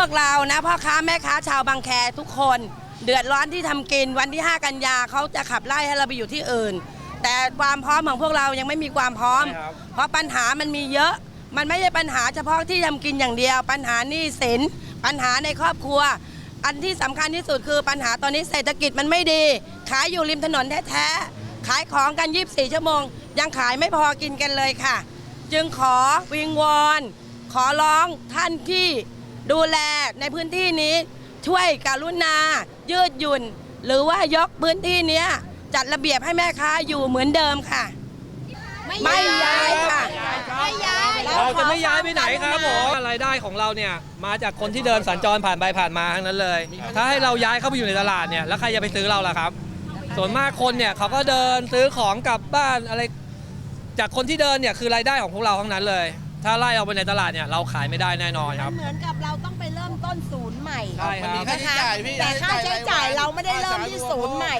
นะพ่อค้าแม่ค้าชาวบางแคทุกคน เดือดร้อนที่ทำกินวันที่ 5 กันยาเขาจะขับไล่ให้เราไปอยู่ที่อื่น แต่ความพร้อมของพวกเรายังไม่มีความพร้อมใช่ครับเพราะปัญหามันมีเยอะ มันไม่ใช่ปัญหาเฉพาะที่ทำกินอย่างเดียว ปัญหาหนี้สินปัญหาในครอบครัว อันที่สำคัญที่สุดคือปัญหาตอนนี้เศรษฐกิจมันไม่ดี ขายอยู่ริมถนนแท้ๆขายของกัน 24 ชั่วโมง ยังขายไม่พอกินกันเลยค่ะ จึงขอวิงวอนขอร้องท่านที่ ดูแลในพื้นที่นี้ช่วยกรุณา ยืดหยุ่น หรือว่ายกพื้นที่เนี้ยจัดระเบียบให้แม่ค้าอยู่เหมือนเดิมค่ะ ไม่ย้ายค่ะไม่ย้ายเราจะไม่ย้ายไปไหนครับผมรายได้ของเราเนี่ยมาจากคนที่เดินสัญจรผ่านไปผ่านมาทั้งนั้นเลย ถ้าให้เราย้ายเข้าไปอยู่ในตลาดเนี่ยแล้วใครจะไปซื้อเราล่ะครับ ส่วนมากคนเนี่ยเขาก็เดินซื้อของกลับบ้านอะไร จากคนที่เดินเนี่ยคือรายได้ของพวกเราทั้งนั้นเลย ถ้าไล่เอาไปในตลาดเนี่ยเราขายไม่ได้แน่นอนครับ เหมือนกับเราต้องไปเริ่มต้นศูนย์ใหม่ใช่ครับนะคะแต่ค่าใช้จ่ายเราไม่ได้เริ่มที่ศูนย์ใหม่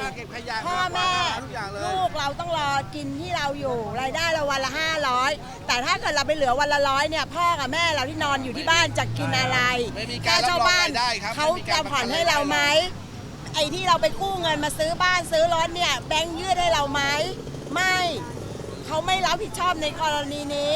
พ่อแม่ลูกเราต้องรอกินที่เราอยู่ รายได้เราวันละ 500 แต่ถ้าเกิดเราไปเหลือวันละร้อยเนี่ย พ่อกับแม่เราที่นอนอยู่ที่บ้านจะกินอะไรไม่มีการค่าเช่าบ้านรับรองรายได้ครับเขาไม่มีกาจะรผ่อนให้เราไหมไอ้ที่เราไปกู้เงินมาซื้อบ้านซื้อรถเนี่ยแบงค์ยืดให้เราไหมไม่ เขาไม่รับผิดชอบในกรณีนี้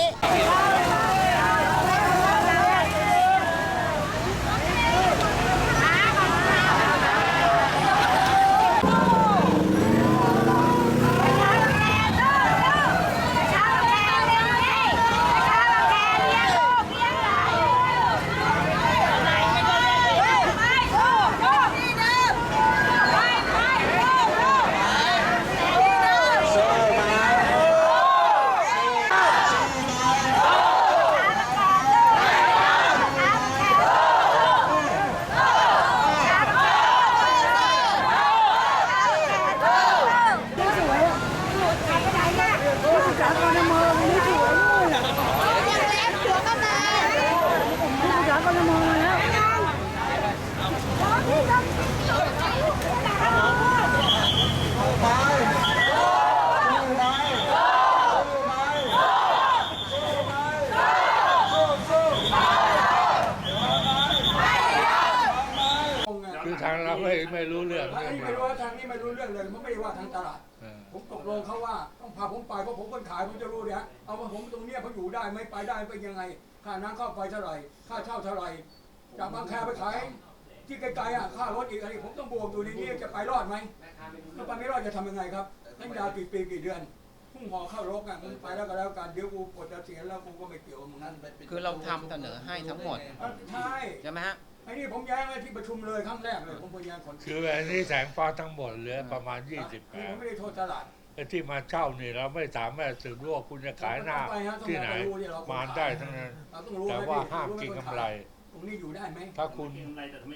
างเราไม่ไม่รู้เรื่องทางเรื่องนี้มาไม่รู้ว่าทางนี้ไม่รู้เรื่องเลยผมไม่ได้ว่าทางตลาด เออผมตกลงเขาว่าต้องพาผมไปเพราะผมคนขายผมจะรู้เนี่ยเอาว่าผมตรงเนี้ยเขาอยู่ได้ไม่ไปได้เป็นยังไง ค่าน้ำค่าไฟเท่าไหร่ค่าเช่าเท่าไหร่จากบางแคไปขายที่ไกลๆอะค่ารถอีกอะไรผมต้องบวกอยู่ในนี้จะไปรอดไหมถ้าไปไม่รอดจะทำยังไงครับตั้งยาวกี่ปีกี่เดือนพุ่งหอเข้ารกอะมึงไปแล้วก็แล้วกันเดี๋ยวกูกดจะเสียแล้วกูก็ไม่เกี่ยวกับมึงนั่นคือเราทำเสนอให้ทั้งหมดใช่ ใช่ไหมฮะ ไอ้นี่ผมแย้งเลยที่ประชุมเลยครั้งแรกเลยผมพยายามขนคืออันนี้แสงฟ้าทั้งหมดเหลือประมาณ 20แปนี่ลผงมไม่ได้โทษตลาด ไอ้ที่มาเช่านี่เราไม่สามารถสืบรู้ว่าคุณจะขายหน้าที่ไหนมานได้ทั้งนั้น เราต้องรู้แต่นะว่าพี่ห้ามรู้ไหกินคกำขายไร ตรงนี้อยู่ได้ไหมถ้าคุณ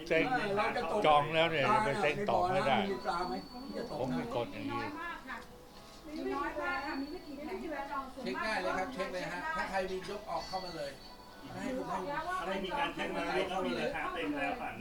เซ็งไม่เราจะตกจองแล้วเนี่ยปลาไปเซ็งต่อไม่ได้ มีปลาไหมจะตกผมนะมีกฎอย่างนี้เช็คง่ายเลยครับเช็คเลยฮะ ถ้าใครมียกออกเข้ามาเลย อะไรมีการแข่งมาเรียกเข้ามีราคาเต็มแล้วป่านนี้